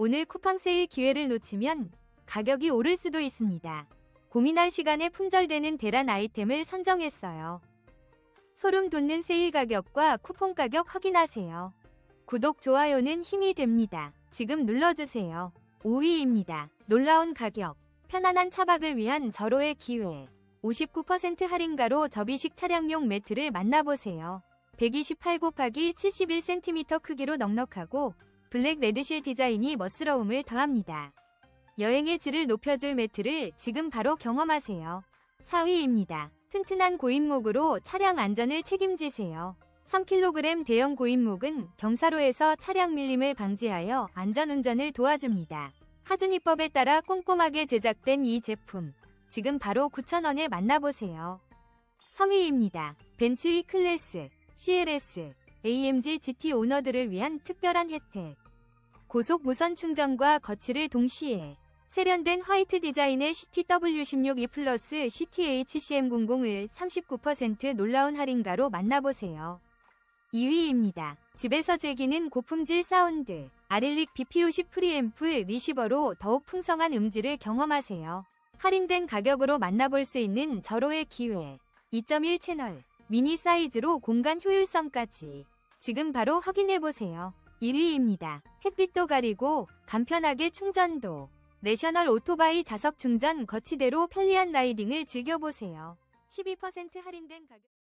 오늘 쿠팡 세일 기회를 놓치면 가격이 오를 수도 있습니다. 고민할 시간에 품절되는 대란 아이템을 선정했어요. 소름 돋는 세일 가격과 쿠폰 가격 확인하세요. 구독, 좋아요는 힘이 됩니다. 지금 눌러주세요. 5위입니다. 놀라운 가격. 편안한 차박을 위한 절호의 기회. 59% 할인가로 접이식 차량용 매트를 만나보세요. 128 곱하기 71cm 크기로 넉넉하고 블랙 레드실 디자인이 멋스러움을 더합니다. 여행의 질을 높여줄 매트를 지금 바로 경험하세요. 4위입니다. 튼튼한 고인목으로 차량 안전을 책임지세요. 3kg 대형 고인목은 경사로에서 차량 밀림을 방지하여 안전운전을 도와줍니다. 하준이법에 따라 꼼꼼하게 제작된 이 제품. 지금 바로 9,000원에 만나보세요. 3위입니다. 벤츠이 클래스, CLS, AMG GT 오너들을 위한 특별한 혜택. 고속 무선 충전과 거치를 동시에 세련된 화이트 디자인의 CTW16E 플러스 CTHCM00을 39% 놀라운 할인가로 만나보세요. 2위입니다. 집에서 즐기는 고품질 사운드, 아릴릭 BP50 프리앰프 리시버로 더욱 풍성한 음질을 경험하세요. 할인된 가격으로 만나볼 수 있는 절호의 기회. 2.1 채널, 미니 사이즈로 공간 효율성까지. 지금 바로 확인해보세요. 1위입니다. 햇빛도 가리고 간편하게 충전도. 내셔널 오토바이 자석 충전 거치대로 편리한 라이딩을 즐겨보세요. 12% 할인된 가격.